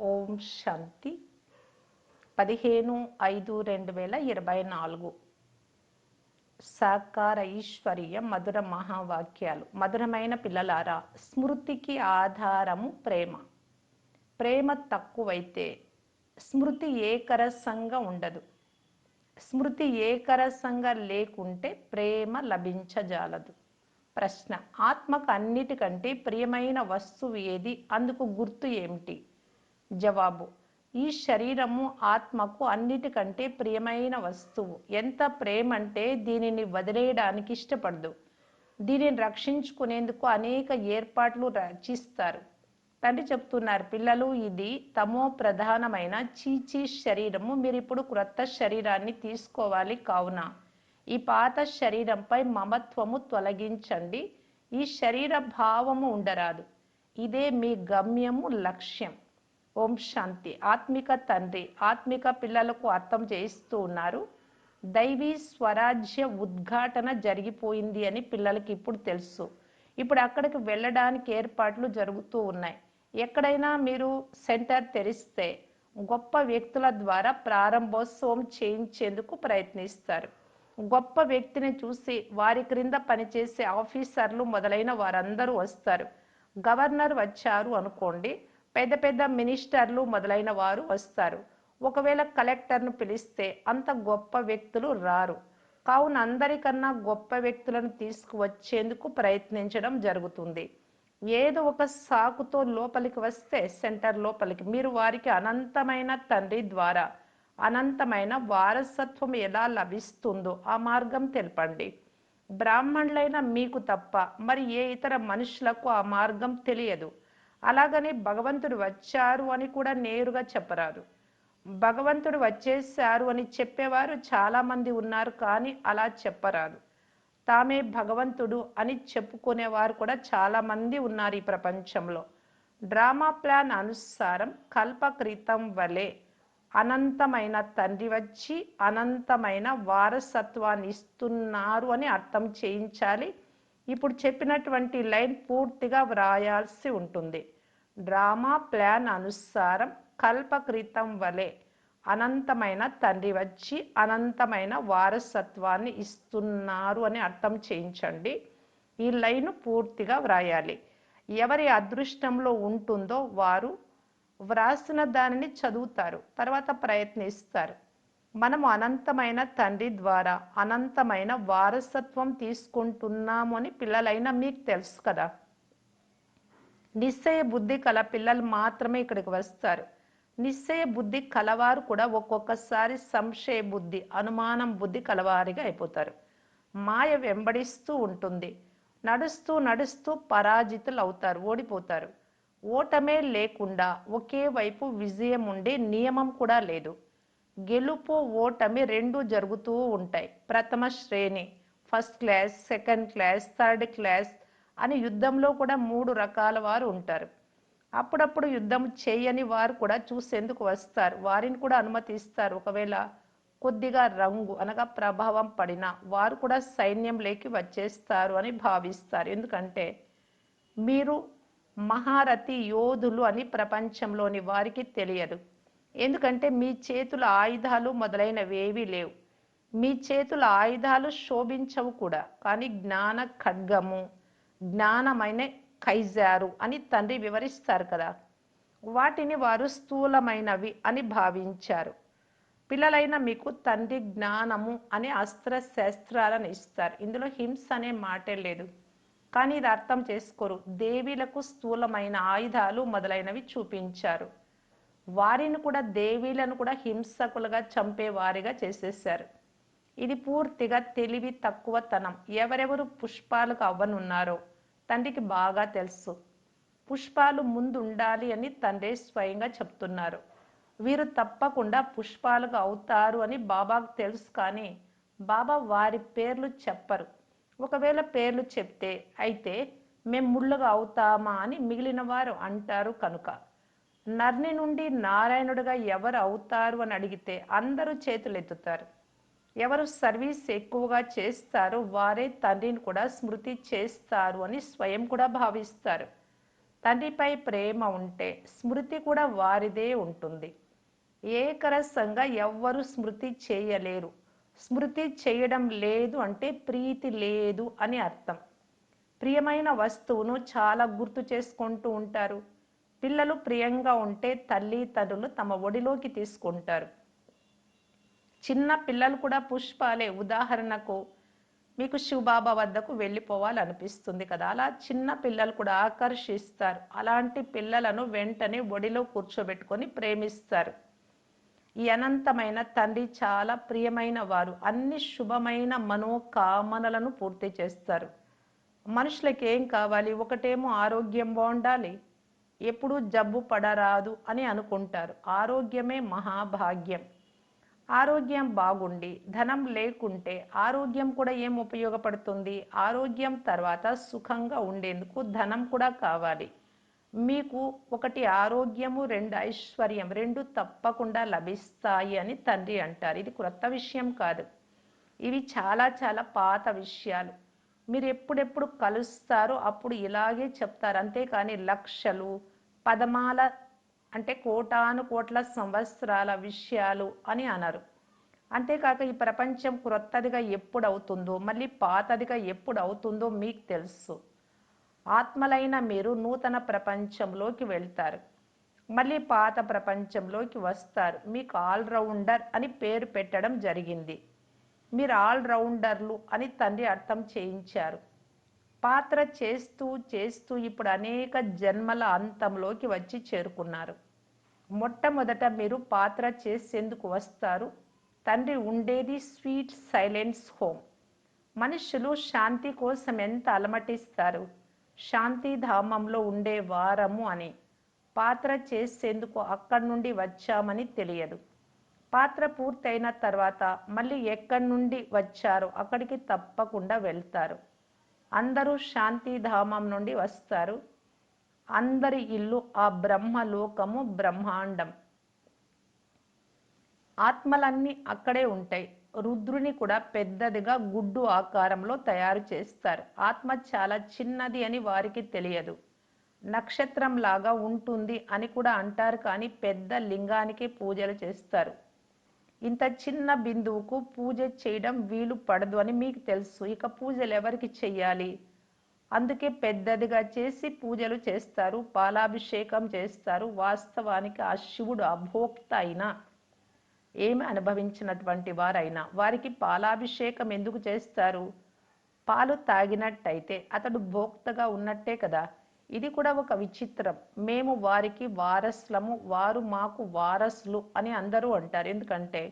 ఓం శాంతి. పదిహేను ఐదు రెండు వేల ఇరవై నాలుగు. సాకార ఈశ్వర్య మధుర మహావాక్యాలు. మధురమైన పిల్లలారా స్మృతికి ఆధారము ప్రేమ. ప్రేమ తక్కువైతే స్మృతి ఏకరసంగా ఉండదు. స్మృతి ఏకరసంగా లేకుంటే ప్రేమ లభించజాలదు. ప్రశ్న ఆత్మకు అన్నిటికంటే ప్రియమైన వస్తువు ఏది? అందుకు గుర్తు ఏమిటి? జవాబు. ఈ శరీరము ఆత్మకు అన్నిటికంటే ప్రియమైన వస్తువు. ఎంత ప్రేమ అంటే దీనిని వదిలేయడానికి ఇష్టపడదు. దీనిని రక్షించుకునేందుకు అనేక ఏర్పాట్లు రచిస్తారు. తండ్రి చెప్తున్నారు పిల్లలు ఇది తమో ప్రధానమైన చీచీ శరీరము. మీరు ఇప్పుడు క్రొత్త శరీరాన్ని తీసుకోవాలి కావున. ఈ పాత శరీరంపై మమత్వము తొలగించండి. ఈ శరీర భావము ఉండరాదు. ఇదే మీ గమ్యము లక్ష్యం. ఓం శాంతి. ఆత్మిక తండ్రి ఆత్మిక పిల్లలకు అర్థం చేయిస్తూ ఉన్నారు. దైవీ స్వరాజ్య ఉద్ఘాటన జరిగిపోయింది అని పిల్లలకి ఇప్పుడు తెలుసు. ఇప్పుడు అక్కడికి వెళ్ళడానికి ఏర్పాట్లు జరుగుతూ ఉన్నాయి. ఎక్కడైనా మీరు సెంటర్ తెరిస్తే గొప్ప వ్యక్తుల ద్వారా ప్రారంభోత్సవం చేయించేందుకు ప్రయత్నిస్తారు. గొప్ప వ్యక్తిని చూసి వారి క్రింద పనిచేసే ఆఫీసర్లు మొదలైన వారందరూ వస్తారు. గవర్నర్ వచ్చారు అనుకోండి పెద్ద పెద్ద మినిస్టర్లు మొదలైన వారు వస్తారు. ఒకవేళ కలెక్టర్ను పిలిస్తే అంత గొప్ప వ్యక్తులు రారు. కావున అందరికన్నా గొప్ప వ్యక్తులను తీసుకువచ్చేందుకు ప్రయత్నించడం జరుగుతుంది. ఏదో ఒక సాకుతో లోపలికి వస్తే సెంటర్ లోపలికి. మీరు వారికి అనంతమైన తండ్రి ద్వారా అనంతమైన వారసత్వం ఎలా లభిస్తుందో ఆ మార్గం తెలపండి. బ్రాహ్మణులైన మీకు తప్ప మరి ఏ ఇతర మనుషులకు ఆ మార్గం తెలియదు. అలాగని భగవంతుడు వచ్చారు అని కూడా నేరుగా చెప్పరాదు. భగవంతుడు వచ్చేసారు అని చెప్పేవారు చాలామంది ఉన్నారు కానీ అలా చెప్పరాదు. తామే భగవంతుడు అని చెప్పుకునేవారు కూడా చాలామంది ఉన్నారు ఈ ప్రపంచంలో. డ్రామా ప్లాన్ అనుసారం కల్పకృతం వలె అనంతమైన తండ్రి వచ్చి అనంతమైన వారసత్వాన్ని ఇస్తున్నారు అని అర్థం చేయించాలి. ఇప్పుడు చెప్పినటువంటి లైన్ పూర్తిగా వ్రాయాల్సి ఉంటుంది. డ్రామా ప్లాన్ అనుసారం కల్పకృతం వలె అనంతమైన తండ్రి వచ్చి అనంతమైన వారసత్వాన్ని ఇస్తున్నారు అని అర్థం చేయించండి. ఈ లైన్ పూర్తిగా వ్రాయాలి. ఎవరి అదృష్టంలో ఉంటుందో వారు వ్రాసిన దానిని చదువుతారు తర్వాత ప్రయత్నిస్తారు. మనము అనంతమైన తండ్రి ద్వారా అనంతమైన వారసత్వం తీసుకుంటున్నాము అని పిల్లలైన మీకు తెలుసు కదా. నిశ్చయ బుద్ధి కల పిల్లలు మాత్రమే ఇక్కడికి వస్తారు. నిశ్చయ బుద్ధి కలవారు కూడా ఒక్కొక్కసారి సంశయ బుద్ధి అనుమానం బుద్ధి కలవారిగా అయిపోతారు. మాయ వెంబడిస్తూ ఉంటుంది. నడుస్తూ నడుస్తూ పరాజితులు అవుతారు ఓడిపోతారు. ఓటమే లేకుండా ఒకే వైపు విజయం ఉండే నియమం కూడా లేదు. గెలుపు ఓటమి రెండు జరుగుతూ ఉంటాయి. ప్రథమ శ్రేణి first class second class third class అని యుద్ధంలో కూడా మూడు రకాల వారు ఉంటారు. అప్పుడప్పుడు యుద్ధం చేయని వారు కూడా చూసేందుకు వస్తారు. వారిని కూడా అనుమతిస్తారు. ఒకవేళ కొద్దిగా రంగు అనగా ప్రభావం పడిన వారు కూడా సైన్యంలోకి వచ్చేస్తారు అని భావిస్తారు. ఎందుకంటే మీరు మహారథి యోధులు అని ప్రపంచంలోని వారికి తెలియదు. ఎందుకంటే మీ చేతుల ఆయుధాలు మొదలైనవి ఏవీ లేవు. మీ చేతుల ఆయుధాలు శోభించవు కూడా. కానీ జ్ఞాన ఖడ్గము జ్ఞానమైన ఖైజారు అని తండ్రి వివరిస్తారు కదా. వాటిని వారు స్థూలమైనవి అని భావించారు. పిల్లలైన మీకు తండ్రి జ్ఞానము అనే అస్త్ర శస్త్రాలను ఇస్తారు. ఇందులో హింస అనే మాటే లేదు. కానీ ఇది అర్థం చేసుకోరు. దేవీలకు స్థూలమైన ఆయుధాలు మొదలైనవి చూపించారు. వారిని కూడా దేవీలను కూడా హింసకులుగా చంపేవారిగా చేసేసారు ఇది పూర్తిగా తెలివి తక్కువతనం ఎవరెవరు పుష్పాలకు అవ్వనున్నారో తండ్రికి బాగా తెలుసు. పుష్పాలు ముందు ఉండాలి అని తండ్రి స్వయంగా చెప్తున్నారు. వీరు తప్పకుండా పుష్పాలుగా అవుతారు అని బాబాకు తెలుసు కానీ బాబా వారి పేర్లు చెప్పరు. ఒకవేళ పేర్లు చెప్తే అయితే మేము ముళ్ళుగా అవుతామా అని మిగిలిన వారు అంటారు కనుక. నర్ని నుండి నారాయణుడిగా ఎవరు అవుతారు అని అడిగితే అందరూ చేతులెత్తుతారు. ఎవరు సర్వీస్ ఎక్కువగా చేస్తారో వారే తండ్రిని కూడా స్మృతి చేస్తారు అని స్వయం కూడా భావిస్తారు. తండ్రిపై ప్రేమ ఉంటే స్మృతి కూడా వారిదే ఉంటుంది. ఏకరసంగా ఎవ్వరు స్మృతి చేయలేరు. స్మృతి చేయడం లేదు అంటే ప్రీతి లేదు అని అర్థం. ప్రియమైన వస్తువును చాలా గుర్తు చేసుకుంటూ ఉంటారు. పిల్లలు ప్రియంగా ఉంటే తల్లి తండ్రులు తమ ఒడిలోకి తీసుకుంటారు. చిన్న పిల్లలు కూడా పుష్పాలే ఉదాహరణకు మీకు శివబాబా వద్దకు వెళ్ళిపోవాలనిపిస్తుంది కదా. అలా చిన్న పిల్లలు కూడా ఆకర్షిస్తారు. అలాంటి పిల్లలను వెంటనే ఒడిలో కూర్చోబెట్టుకొని ప్రేమిస్తారు. ఈ అనంతమైన తండ్రి చాలా ప్రియమైన వారు. అన్ని శుభమైన మనోకామనలను పూర్తి చేస్తారు. మనుషులకి ఏం కావాలి? ఒకటేమో ఆరోగ్యం బాగుండాలి. ఎప్పుడూ జబ్బు పడరాదు అని అనుకుంటారు. ఆరోగ్యమే మహాభాగ్యం. ఆరోగ్యం బాగుండి ధనం లేకుంటే ఆరోగ్యం కూడా ఏం ఉపయోగపడుతుంది? ఆరోగ్యం తర్వాత సుఖంగా ఉండేందుకు ధనం కూడా కావాలి. మీకు ఒకటి ఆరోగ్యము రెండు ఐశ్వర్యం రెండు తప్పకుండా లభిస్తాయి అని తండ్రి అంటారు. ఇది క్రొత్త విషయం కాదు. ఇవి చాలా చాలా పాత విషయాలు. మీరు ఎప్పుడెప్పుడు కలుస్తారో అప్పుడు ఇలాగే చెప్తారు. అంతేకాని లక్షలు పదమాల అంటే కోటాను కోట్ల సంవత్సరాల విషయాలు అని అన్నారు అంతేకాక ఈ ప్రపంచం క్రొత్తదిగా ఎప్పుడు అవుతుందో మళ్ళీ పాతదిగా ఎప్పుడు అవుతుందో మీకు తెలుసు. ఆత్మలైన మీరు నూతన ప్రపంచంలోకి వెళ్తారు. మళ్ళీ పాత ప్రపంచంలోకి వస్తారు. మీకు ఆల్రౌండర్ అని పేరు పెట్టడం జరిగింది. మీరు ఆల్రౌండర్లు అని తండ్రి అర్థం చేయించారు. పాత్ర చేస్తూ చేస్తూ ఇప్పుడు అనేక జన్మల అంతంలోకి వచ్చి చేరుకున్నారు. మొట్టమొదట మీరు పాత్ర చేసేందుకు వస్తారు. తండ్రి ఉండేది స్వీట్ సైలెన్స్ హోమ్. మనుషులు శాంతి కోసం ఎంత అలమటిస్తారు. శాంతి ధామంలో ఉండే వారము అని. పాత్ర చేసేందుకు అక్కడి నుండి వచ్చామని తెలియదు. పాత్ర పూర్తయిన తర్వాత మళ్ళీ ఎక్కడి నుండి వచ్చారో అక్కడికి తప్పకుండా వెళ్తారు. అందరూ శాంతిధామం నుండి వస్తారు. అందరి ఇల్లు ఆ బ్రహ్మలోకము బ్రహ్మాండం. ఆత్మలన్నీ అక్కడే ఉంటాయి. రుద్రుని కూడా పెద్దదిగా గుడ్డు ఆకారంలో తయారు చేస్తారు. ఆత్మ చాలా చిన్నది అని వారికి తెలియదు. నక్షత్రం లాగా ఉంటుంది అని కూడా అంటారు కానీ పెద్ద లింగానికి పూజలు చేస్తారు. ఇంత చిన్న బిందువుకు పూజ చేయడం వీలు పడదు అని మీకు తెలుసు. ఇక పూజలు ఎవరికి చెయ్యాలి? అందుకే పెద్దదిగా చేసి పూజలు చేస్తారు. పాలాభిషేకం చేస్తారు. వాస్తవానికి ఆ శివుడు అభోక్త అయినా ఏమి అనుభవించినటువంటి వారైనా వారికి పాలాభిషేకం ఎందుకు చేస్తారు? పాలు తాగినట్టయితే అతడు భోక్తగా ఉన్నట్టే కదా. ఇది కూడా ఒక విచిత్రం. మేము వారికి వారసులము వారు మాకు వారసులు అని అందరూ అంటారు. ఎందుకంటే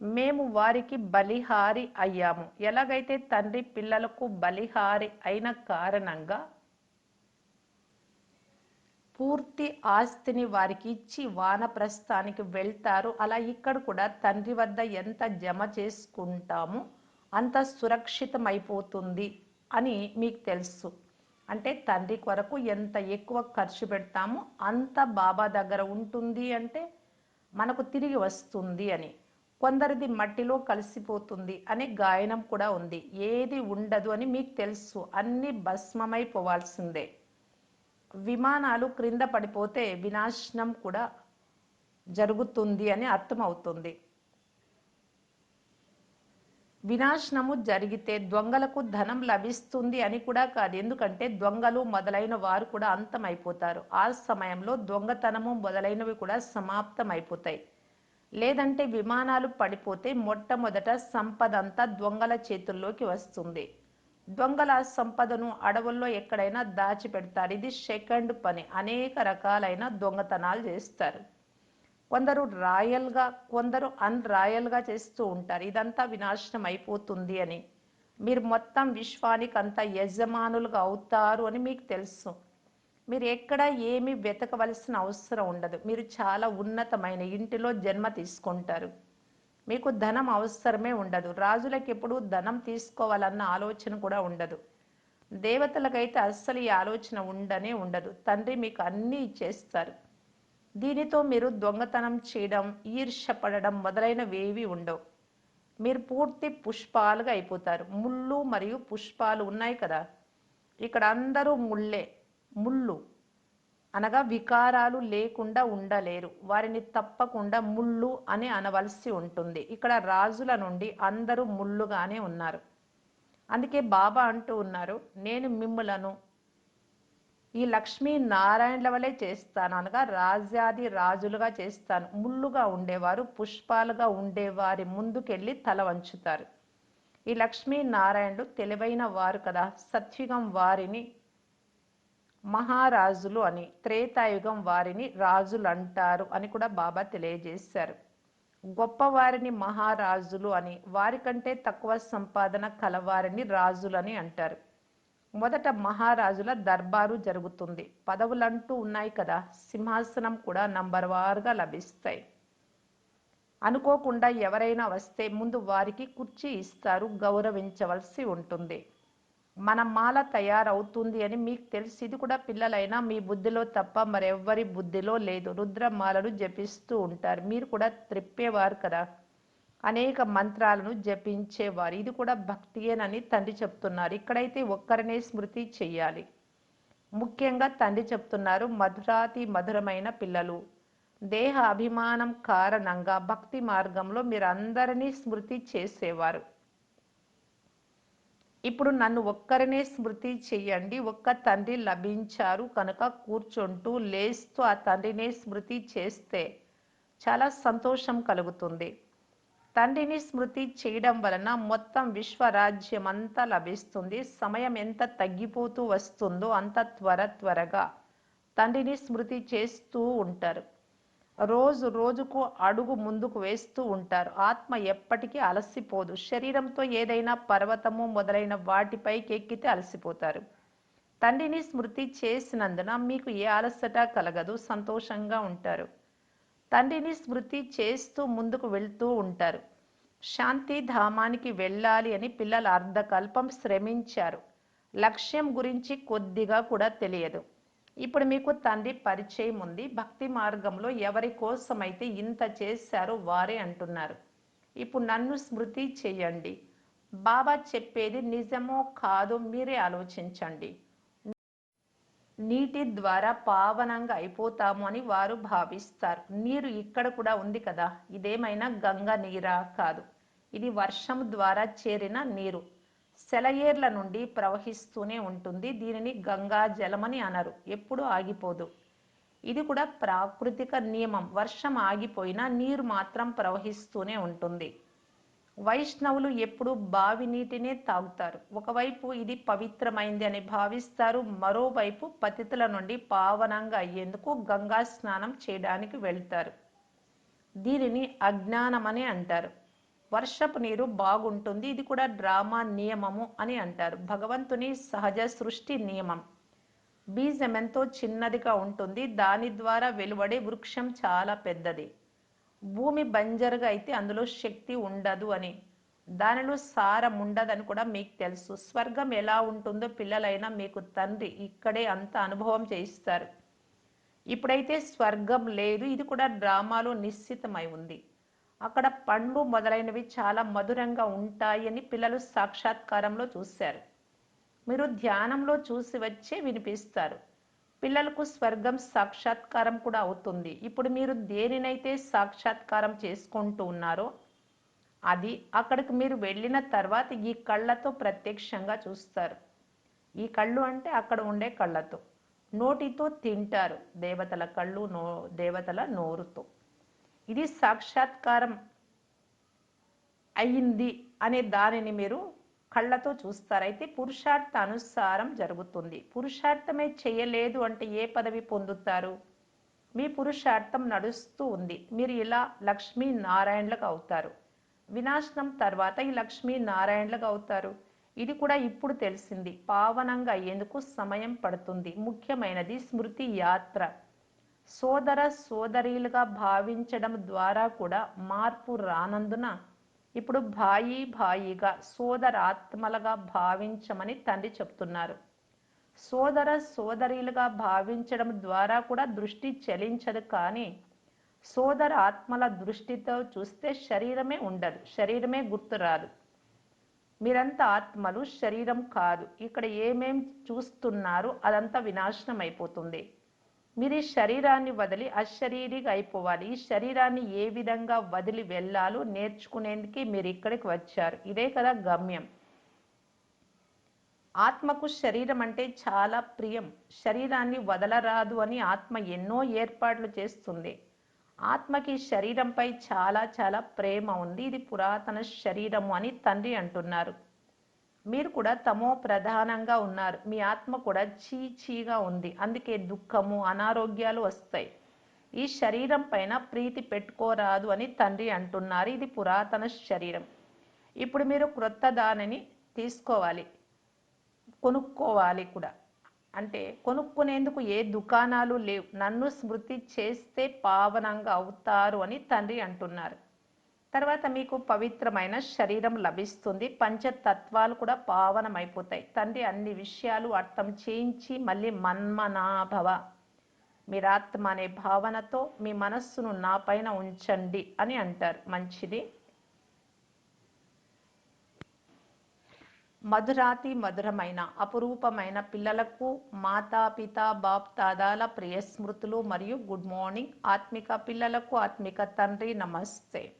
మేము వారికి బలిహారి అయ్యాము. ఎలాగైతే తండ్రి పిల్లలకు బలిహారి అయిన కారణంగా పూర్తి ఆస్తిని వారికి ఇచ్చి వానప్రస్థానికి వెళ్తారు అలా ఇక్కడ కూడా తండ్రి వద్ద ఎంత జమ చేసుకుంటామో అంత సురక్షితమైపోతుంది అని మీకు తెలుసు. అంటే తండ్రి కొరకు ఎంత ఎక్కువ ఖర్చు పెడతామో అంత బాబా దగ్గర ఉంటుంది అంటే మనకు తిరిగి వస్తుంది అని. కొందరిది మట్టిలో కలిసిపోతుంది అనే గాయనం కూడా ఉంది. ఏది ఉండదు అని మీకు తెలుసు. అన్ని భస్మమైపోవాల్సిందే విమానాలు క్రింద పడిపోతే వినాశనం కూడా జరుగుతుంది అని అర్థమవుతుంది. వినాశనము జరిగితే దొంగలకు ధనం లభిస్తుంది అని కూడా కాదు. ఎందుకంటే దొంగలు మొదలైన వారు కూడా అంతమైపోతారు. ఆ సమయంలో దొంగతనము మొదలైనవి కూడా సమాప్తమైపోతాయి. లేదంటే విమానాలు పడిపోతే మొట్టమొదట సంపద అంతా దొంగల చేతుల్లోకి వస్తుంది. దొంగల సంపదను అడవుల్లో ఎక్కడైనా దాచిపెడతారు. ఇది సెకండ్ పని. అనేక రకాలైన దొంగతనాలు చేస్తారు. కొందరు రాయల్గా కొందరు అన్ రాయల్గా చేస్తూ ఉంటారు. ఇదంతా వినాశనం అయిపోతుంది అని. మీరు మొత్తం విశ్వానికి అంత యజమానులుగా అవుతారు అని మీకు తెలుసు. మీరు ఎక్కడ ఏమి వెతకవలసిన అవసరం ఉండదు. మీరు చాలా ఉన్నతమైన ఇంటిలో జన్మ తీసుకుంటారు. మీకు ధనం అవసరమే ఉండదు. రాజులకు ఎప్పుడు ధనం తీసుకోవాలన్న ఆలోచన కూడా ఉండదు. దేవతలకైతే అస్సలు ఈ ఆలోచన ఉండనే ఉండదు. తండ్రి మీకు అన్నీ ఇచ్చేస్తారు. దీనితో మీరు దొంగతనం చేయడం ఈర్ష్యపడడం మొదలైనవేవి ఉండవు. మీరు పూర్తి పుష్పాలుగా అయిపోతారు. ముళ్ళు మరియు పుష్పాలు ఉన్నాయి కదా? ఇక్కడ అందరూ ముళ్ళే ముళ్ళు. అనగా వికారాలు లేకుండా ఉండలేరు. వారిని తప్పకుండా ముళ్ళు అని అనవలసి ఉంటుంది. ఇక్కడ రాజుల నుండి అందరూ ముళ్ళుగానే ఉన్నారు. అందుకే బాబా అంటూ ఉన్నారు నేను మిమ్ములను ఈ లక్ష్మీ నారాయణల వలె చేస్తాను అనగా రాజ్యాది రాజులుగా చేస్తాను. ముళ్ళుగా ఉండేవారు పుష్పాలుగా ఉండేవారి ముందుకెళ్ళి తల వంచుతారు. ఈ లక్ష్మీ నారాయణుడు తెలివైన వారు కదా సత్యుగం వారిని మహారాజులు అని త్రేతాయుగం వారిని రాజులు అంటారు అని కూడా బాబా తెలియజేశారు. గొప్పవారిని మహారాజులు అని వారికంటే తక్కువ సంపాదన కలవారిని రాజులని అంటారు. మొదట మహారాజుల దర్బారు జరుగుతుంది. పదవులంటూ ఉన్నాయి కదా సింహాసనం కూడా నంబర్ వారుగా లభిస్తాయి. అనుకోకుండా ఎవరైనా వస్తే ముందు వారికి కుర్చీ ఇస్తారు గౌరవించవలసి ఉంటుంది. మన మాల తయారవుతుంది అని మీకు తెలిసి. ఇది కూడా పిల్లలైనా మీ బుద్ధిలో తప్ప మరెవ్వరి బుద్ధిలో లేదు. రుద్రమాలలు జపిస్తూ ఉంటారు. మీరు కూడా త్రిప్పేవారు కదా. అనేక మంత్రాలను జపించేవారు. ఇది కూడా భక్తియేనని తండ్రి చెప్తున్నారు. ఇక్కడైతే ఒక్కరినే స్మృతి చెయ్యాలి. ముఖ్యంగా తండ్రి చెప్తున్నారు మధురాతి మధురమైన పిల్లలు. దేహ అభిమానం కారణంగా భక్తి మార్గంలో మీరు అందరినీ స్మృతి చేసేవారు. ఇప్పుడు నన్ను ఒక్కరినే స్మృతి చెయ్యండి. ఒక్క తండ్రి లభించారు కనుక కూర్చుంటూ లేస్తూ ఆ తండ్రినే స్మృతి చేస్తే చాలా సంతోషం కలుగుతుంది. తండ్రిని స్మృతి చేయడం వలన మొత్తం విశ్వరాజ్యం అంతా లభిస్తుంది. సమయం ఎంత తగ్గిపోతూ వస్తుందో అంత త్వర త్వరగా తండ్రిని స్మృతి చేస్తూ ఉంటారు. రోజు రోజుకు అడుగు ముందుకు వేస్తూ ఉంటారు. ఆత్మ ఎప్పటికీ అలసిపోదు. శరీరంతో ఏదైనా పర్వతము మొదలైన వాటిపైకి ఎక్కితే అలసిపోతారు. తండ్రిని స్మృతి చేసినందున మీకు ఏ అలసట కలగదు. సంతోషంగా ఉంటారు. తండ్రిని స్మృతి చేస్తూ ముందుకు వెళ్తూ ఉంటారు. శాంతి ధామానికి వెళ్ళాలి అని పిల్లలు అర్ధకల్పం శ్రమించారు. లక్ష్యం గురించి కొద్దిగా కూడా తెలియదు. ఇప్పుడు మీకు తండ్రి పరిచయం ఉంది. భక్తి మార్గంలో ఎవరి కోసమైతే ఇంత చేశారో వారే అంటున్నారు. ఇప్పుడు నన్ను స్మృతి చేయండి. బాబా చెప్పేది నిజమో కాదో మీరే ఆలోచించండి. నీటి ద్వారా పావనంగా అయిపోతాము అని వారు భావిస్తారు. నీరు ఇక్కడ కూడా ఉంది కదా. ఇదేమైనా గంగ నీరా? కాదు. ఇది వర్షం ద్వారా చేరిన నీరు. సెలయేర్ల నుండి ప్రవహిస్తూనే ఉంటుంది. దీనిని గంగా జలమని అనరు. ఎప్పుడు ఆగిపోదు. ఇది కూడా ప్రాకృతిక నియమం. వర్షం ఆగిపోయినా నీరు మాత్రం ప్రవహిస్తూనే ఉంటుంది. వైష్ణవులు ఎప్పుడు బావి నీటినే తాగుతారు. ఒకవైపు ఇది పవిత్రమైంది అని భావిస్తారు. మరోవైపు పతితుల నుండి పావనంగా అయ్యేందుకు గంగా స్నానం చేయడానికి వెళ్తారు. దీనిని అజ్ఞానమని అంటారు. వర్షపు నీరు బాగుంటుంది. ఇది కూడా డ్రామా నియమము అని అంటారు. భగవంతుని సహజ సృష్టి నియమం. బీజం ఎంతో చిన్నదిగా ఉంటుంది. దాని ద్వారా వెలువడే వృక్షం చాలా పెద్దది. భూమి బంజరుగా అయితే అందులో శక్తి ఉండదు అని. దానిలో సారం ఉండదని కూడా మీకు తెలుసు. స్వర్గం ఎలా ఉంటుందో పిల్లలైనా మీకు తండ్రి ఇక్కడే అంత అనుభవం చేయిస్తారు. ఇప్పుడైతే స్వర్గం లేదు. ఇది కూడా డ్రామాలో నిశ్చితమై ఉంది. అక్కడ పండ్లు మొదలైనవి చాలా మధురంగా ఉంటాయని పిల్లలు సాక్షాత్కారంలో చూశారు. మీరు ధ్యానంలో చూసి వచ్చే వినిపిస్తారు. పిల్లలకు స్వర్గం సాక్షాత్కారం కూడా అవుతుంది. ఇప్పుడు మీరు దేనినైతే సాక్షాత్కారం చేసుకుంటూ ఉన్నారో అది అక్కడికి మీరు వెళ్ళిన తర్వాత ఈ కళ్ళతో ప్రత్యక్షంగా చూస్తారు. ఈ కళ్ళు అంటే అక్కడ ఉండే కళ్ళతో. నోటితో తింటారు దేవతల కళ్ళు నో దేవతల నోరుతో. ఇది సాక్షాత్కారం అయింది అనే దానిని మీరు కళ్ళతో చూస్తారు. అయితే పురుషార్థ అనుసారం జరుగుతుంది. పురుషార్థమే చేయలేదు అంటే ఏ పదవి పొందుతారు? మీ పురుషార్థం నడుస్తూ ఉంది. మీరు ఇలా లక్ష్మీ నారాయణలకు అవుతారు. వినాశనం తర్వాత ఈ లక్ష్మీ నారాయణలకు అవుతారు. ఇది కూడా ఇప్పుడు తెలిసింది. పావనంగా అయ్యేందుకు సమయం పడుతుంది. ముఖ్యమైనది స్మృతి యాత్ర. సోదర సోదరీలుగా భావించడం ద్వారా కూడా మార్పు రానందున ఇప్పుడు భాయి భాయిగా సోదరాత్మలుగా భావించమని తండ్రి చెప్తున్నారు. సోదర సోదరీలుగా భావించడం ద్వారా కూడా దృష్టి చలించదు కానీ సోదర ఆత్మల దృష్టితో చూస్తే శరీరమే ఉండదు శరీరమే గుర్తురాదు మీరంతా ఆత్మలు శరీరం కాదు. ఇక్కడ ఏమేం చూస్తున్నారు అదంతా వినాశనం అయిపోతుంది మీరు ఈ శరీరాన్ని వదిలి అశరీరిగా అయిపోవాలి. ఈ శరీరాన్ని ఏ విధంగా వదిలి వెళ్ళాలో నేర్చుకునేందుకు మీరు ఇక్కడికి వచ్చారు. ఇదే కదా గమ్యం. ఆత్మకు శరీరం అంటే చాలా ప్రియం. శరీరాన్ని వదలరాదు అని ఆత్మ ఎన్నో ఏర్పాట్లు చేస్తుంది. ఆత్మకి శరీరంపై చాలా చాలా ప్రేమ ఉంది. ఇది పురాతన శరీరము అని తండ్రి అంటున్నారు. మీరు కూడా తమో ప్రధానంగా ఉన్నారు. మీ ఆత్మ కూడా చీ చీగా ఉంది. అందుకే దుఃఖము అనారోగ్యాలు వస్తాయి. ఈ శరీరం పైన ప్రీతి పెట్టుకోరాదు అని తండ్రి అంటున్నారు. ఇది పురాతన శరీరం. ఇప్పుడు మీరు క్రొత్త దానిని తీసుకోవాలి. కొనుక్కోవాలి కూడా. అంటే కొనుక్కునేందుకు ఏ దుకాణాలు లేవు. నన్ను స్మృతి చేస్తే పావనంగా అవుతారు అని తండ్రి అంటున్నారు. తర్వాత మీకు పవిత్రమైన శరీరం లభిస్తుంది. పంచతత్వాలు కూడా పావనమైపోతాయి. తండ్రి అన్ని విషయాలు అర్థం చేయించి మళ్ళీ మన్మనాభవ. మీరాత్మ అనే భావనతో మీ మనస్సును నా పైన ఉంచండి అని అంటారు. మంచిది. మధురాతి మధురమైన అపురూపమైన పిల్లలకు మాతాపిత బాప్ తాదాల ప్రియ స్మృతులు మరియు గుడ్ మార్నింగ్. ఆత్మిక పిల్లలకు ఆత్మిక తండ్రి నమస్తే.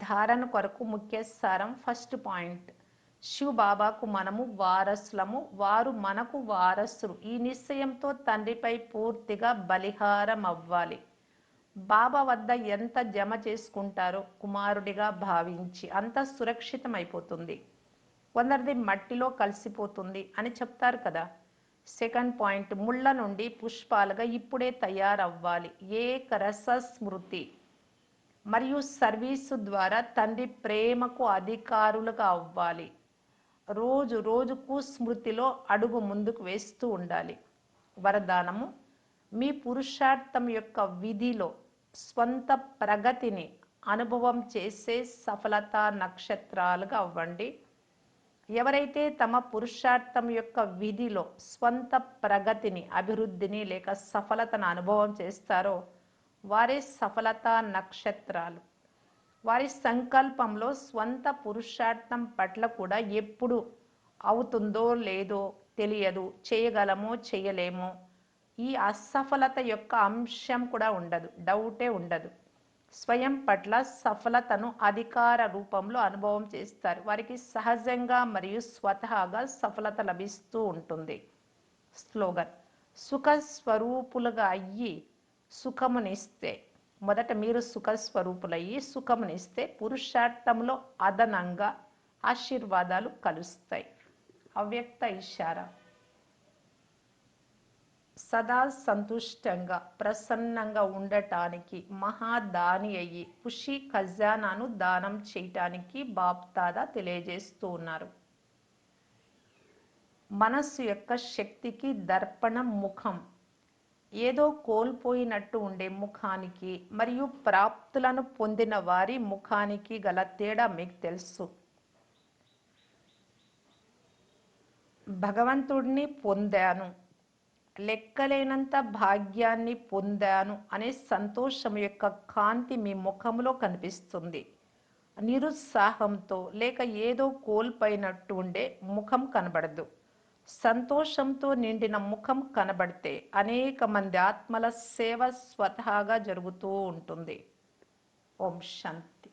ధారణ కొరకు ముఖ్య సారం ఫస్ట్ పాయింట్. శివ్ బాబాకు మనము వారసులము వారు మనకు వారసులు. ఈ నిశ్చయంతో తండ్రిపై పూర్తిగా బలిహారం అవ్వాలి బాబా వద్ద ఎంత జమ చేసుకుంటారో కుమారుడిగా భావించి అంత సురక్షితం అయిపోతుంది కొందరిది మట్టిలో కలిసిపోతుంది అని చెప్తారు కదా. సెకండ్ పాయింట్ ముళ్ళ నుండి పుష్పాలుగా ఇప్పుడే తయారవ్వాలి. ఏకరస స్మృతి మరియు సర్వీసు ద్వారా తండ్రి ప్రేమకు అధికారులుగా అవ్వాలి. రోజు రోజుకు స్మృతిలో అడుగు ముందుకు వేస్తూ ఉండాలి. వరదానము మీ పురుషార్థం యొక్క విధిలో స్వంత ప్రగతిని అనుభవం చేసే సఫలతా నక్షత్రాలుగా అవ్వండి. ఎవరైతే తమ పురుషార్థం యొక్క విధిలో స్వంత ప్రగతిని అభివృద్ధిని లేక సఫలతను అనుభవం చేస్తారో వారి సఫలతా నక్షత్రాలు. వారి సంకల్పంలో స్వంత పురుషార్థం పట్ల కూడా ఎప్పుడు అవుతుందో లేదో తెలియదు చేయగలమో చేయలేమో. ఈ అసఫలత యొక్క అంశం కూడా ఉండదు డౌటే ఉండదు. స్వయం పట్ల సఫలతను అధికార రూపంలో అనుభవం చేస్తారు. వారికి సహజంగా మరియు స్వతహాగా సఫలత లభిస్తూ ఉంటుంది. స్లోగన్ సుఖ స్వరూపులుగా అయ్యి సుఖమునిస్తే మొదట మీరు సుఖ స్వరూపులయ్యి సుఖమునిస్తే పురుషార్థంలో అదనంగా ఆశీర్వాదాలు కలుస్తాయి. అవ్యక్త ఇషారా సదా సంతుష్టంగా ప్రసన్నంగా ఉండటానికి మహాదాని అయ్యి ఖుషి ఖజానాను దానం చేయటానికి బాప్తాదా తెలియజేస్తూ ఉన్నారు. మనస్సు యొక్క శక్తికి దర్పణం ముఖం. ఏదో కోల్పోయినట్టు ఉండే ముఖానికి మరియు ప్రాప్తులను పొందిన వారి ముఖానికి గల తేడా మీకు తెలుసు. భగవంతుడిని పొందాను లెక్కలేనంత భాగ్యాన్ని పొందాను అనే సంతోషం యొక్క కాంతి మీ ముఖంలో కనిపిస్తుంది. నిరుత్సాహంతో లేక ఏదో కోల్పోయినట్టు ఉండే ముఖం కనబడదు. సంతోషంతో నిండిన ముఖం కనబడితే అనేక మంది ఆత్మల సేవ స్వతహాగా జరుగుతూ ఉంటుంది. ఓం శాంతి.